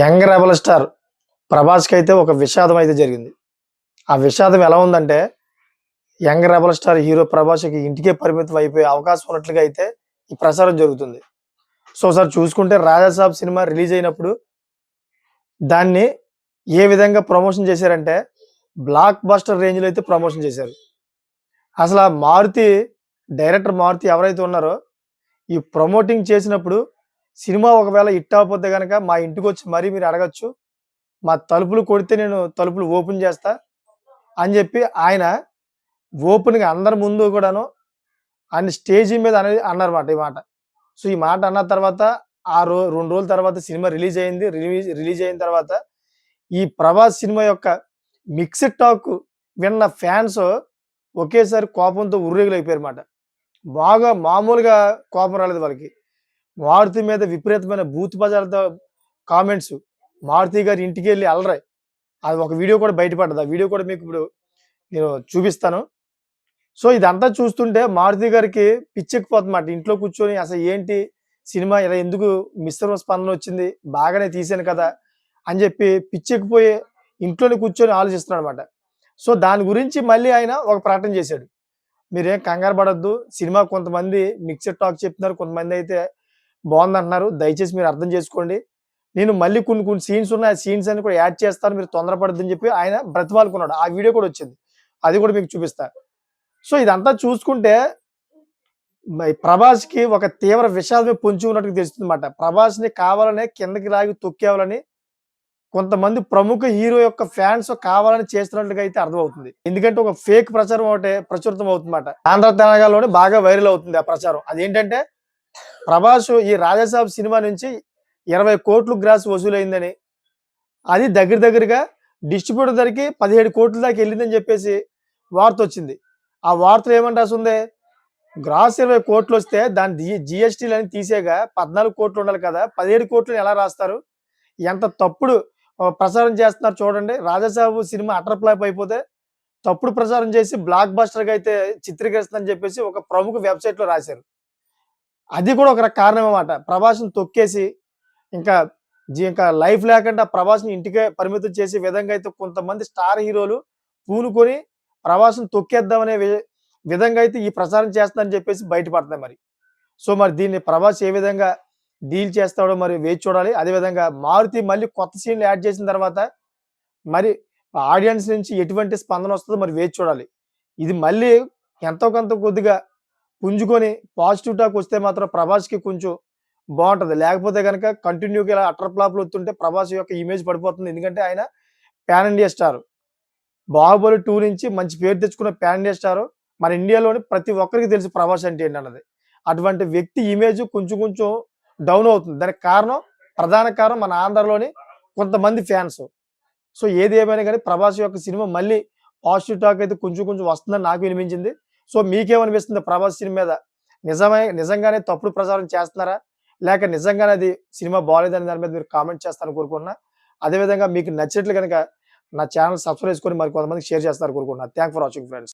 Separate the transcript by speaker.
Speaker 1: Young rebel star ప్రభాస్కి అయితే ఒక విషాదం అయితే జరిగింది. ఆ విషాదం ఎలా ఉందంటే యంగ్ రెబల్ స్టార్ హీరో ప్రభాస్కి ఇంటికే పరిమితం అయిపోయే అవకాశం ఉన్నట్లుగా అయితే ఈ ప్రసారం జరుగుతుంది. సో సార్ చూసుకుంటే రాజాసాబ్ సినిమా రిలీజ్ అయినప్పుడు దాన్ని ఏ విధంగా ప్రమోషన్ చేశారంటే బ్లాక్ బస్టర్ రేంజ్లో అయితే ప్రమోషన్ చేశారు. అసలు ఆ మారుతి డైరెక్టర్ మారుతి ఎవరైతే ఉన్నారో ఈ ప్రమోటింగ్ చేసినప్పుడు సినిమా ఒకవేళ హిట్ అవ్వకపోతే కనుక మా ఇంటికి వచ్చి మరీ మీరు అడగచ్చు. మా తలుపులు కొడితే నేను తలుపులు ఓపెన్ చేస్తా అని చెప్పి ఆయన ఓపెన్గా అందరి ముందు కూడాను ఆయన స్టేజీ మీద అనేది అన్నారన్నమాట ఈ మాట. సో ఈ మాట అన్న తర్వాత ఆ రో రెండు రోజుల తర్వాత సినిమా రిలీజ్ అయింది. రిలీజ్ రిలీజ్ అయిన తర్వాత ఈ ప్రభాస్ సినిమా యొక్క మిక్స్డ్ టాక్ విన్న ఫ్యాన్స్ ఒకేసారి కోపంతో ఉర్రేగులైపోయారు అన్నమాట బాగా మామూలుగా కోపం రాలేదు వాళ్ళకి. మారుతి మీద విపరీతమైన బూత్ బజార్తో కామెంట్స్ మారుతి గారి ఇంటికి వెళ్ళి అలరాయి అది ఒక వీడియో కూడా బయటపడ్డది ఆ వీడియో కూడా మీకు ఇప్పుడు నేను చూపిస్తాను. సో ఇదంతా చూస్తుంటే మారుతి గారికి పిచ్చెక్కిపోతుందన్నమాట. ఇంట్లో కూర్చొని అసలు ఏంటి సినిమా? ఇలా ఎందుకు మిశ్రమ స్పందన వచ్చింది? బాగానే తీసాను కదా అని చెప్పి పిచ్చెక్కిపోయి ఇంట్లోనే కూర్చొని ఆలోచిస్తున్నాడు అనమాట సో దాని గురించి మళ్ళీ ఆయన ఒక ప్రకటన చేశాడు. మీరేం కంగారు పడద్దు. సినిమా కొంతమంది మిక్సర్ టాక్ చెప్తున్నారు. కొంతమంది అయితే బాగుందంటున్నారు. దయచేసి మీరు అర్థం చేసుకోండి. నేను మళ్ళీ కొన్ని కొన్ని సీన్స్ ఉన్నాయి. ఆ సీన్స్ అని కూడా యాడ్ చేస్తాను. మీరు తొందరపడద్దని చెప్పి ఆయన బ్రతిమాలుకున్నాడు. ఆ వీడియో కూడా వచ్చింది. అది కూడా మీకు చూపిస్తా. సో ఇదంతా చూసుకుంటే ప్రభాస్కి ఒక తీవ్ర విషాదమే పొంచి ఉన్నట్టు తెలుస్తుంది అనమాట ప్రభాస్ని కావాలనే కిందకి లాగి తొక్కేవాలని కొంతమంది ప్రముఖ హీరో యొక్క ఫ్యాన్స్ కావాలని చేస్తున్నట్టుగా అయితే అర్థమవుతుంది. ఎందుకంటే ఒక ఫేక్ ప్రచారం ఒకటే ప్రచురితం అవుతుందన్నమాట. ఆంధ్ర తెలంగాణలోనే బాగా వైరల్ అవుతుంది ఆ ప్రచారం. అదేంటంటే ప్రభాస్ ఈ రాజాసాబ్ సినిమా నుంచి ఇరవై కోట్లు గ్రాస్ వసూలైందని. అది దగ్గర దగ్గరగా డిస్ట్రిబ్యూటర్ ధరకి పదిహేడు కోట్ల దాకా వెళ్ళిందని చెప్పేసి వార్త వచ్చింది. ఆ వార్తలు ఏమని రాసింది? గ్రాస్ ఇరవై కోట్లు వస్తే దాని జి జిఎస్టీలు అని తీసేగా పద్నాలుగు కోట్లు ఉండాలి కదా పదిహేడు కోట్లు ఎలా రాస్తారు? ఎంత తప్పుడు ప్రసారం చేస్తున్నారు చూడండి. రాజాసాబు సినిమా అటర్ ఫ్లాప్ అయిపోతే తప్పుడు ప్రచారం చేసి బ్లాక్ బస్టర్గా అయితే చిత్రీకరిస్తుందని చెప్పేసి ఒక ప్రముఖ వెబ్సైట్లో రాశారు. అది కూడా ఒక కారణం అన్నమాట. ప్రభాస్ని తొక్కేసి ఇంకా జీ- ఇంకా లైఫ్ లేకుండా ప్రభాస్ని ఇంటికే పరిమితం చేసే విధంగా అయితే కొంతమంది స్టార్ హీరోలు పూనుకొని ప్రభాస్ని తొక్కేద్దామనే విధంగా అయితే ఈ ప్రచారం చేస్తుందని చెప్పేసి బయటపడుతున్నాయి మరి. సో మరి దీన్ని ప్రభాస్ ఏ విధంగా డీల్ చేస్తాడో మరి వేచి చూడాలి. అదేవిధంగా మారుతి మళ్ళీ కొత్త సీన్లు యాడ్ చేసిన తర్వాత మరి ఆడియన్స్ నుంచి ఎటువంటి స్పందన వస్తుందో మరి వేచి చూడాలి. ఇది మళ్ళీ ఎంతో కొంత కొద్దిగా పుంజుకొని పాజిటివ్ టాక్ వస్తే మాత్రం ప్రభాస్కి కొంచెం బాగుంటుంది. లేకపోతే కనుక కంటిన్యూగా ఇలా అటర్ ఫ్లాప్లు వస్తుంటే ప్రభాస్ యొక్క ఇమేజ్ పడిపోతుంది. ఎందుకంటే ఆయన pan India star Baahubali two నుంచి మంచి పేరు తెచ్చుకున్న పాన్ ఇండియా స్టార్ మన ఇండియాలోని ప్రతి ఒక్కరికి తెలిసి ప్రభాస్ అంటే ఏంటి అన్నది అటువంటి వ్యక్తి ఇమేజ్ కొంచెం కొంచెం డౌన్ అవుతుంది. దానికి కారణం ప్రధాన కారణం మన ఆంధ్రలోని కొంతమంది ఫ్యాన్స్ సో ఏది ఏమైనా కానీ ప్రభాస్ యొక్క సినిమా మళ్ళీ పాజిటివ్ టాక్ అయితే కొంచెం కొంచెం వస్తుందని నాకు వినిపించింది. సో మీకేమనిపిస్తుంది? ప్రభాస్ సినిమా మీద నిజమే నిజంగానే తప్పుడు ప్రచారం చేస్తున్నారా? లేక నిజంగానే అది సినిమా బాగాలేదని దాని మీద మీరు కామెంట్ చేస్తారని కోరుకున్నా అదేవిధంగా మీకు నచ్చినట్లు కనుక నా ఛానల్ సబ్స్క్రైబ్ చేసుకొని మరి కొంతమందికి షేర్ చేస్తారు కోరుకున్నా థ్యాంక్ ఫర్ వాచింగ్ ఫ్రెండ్స్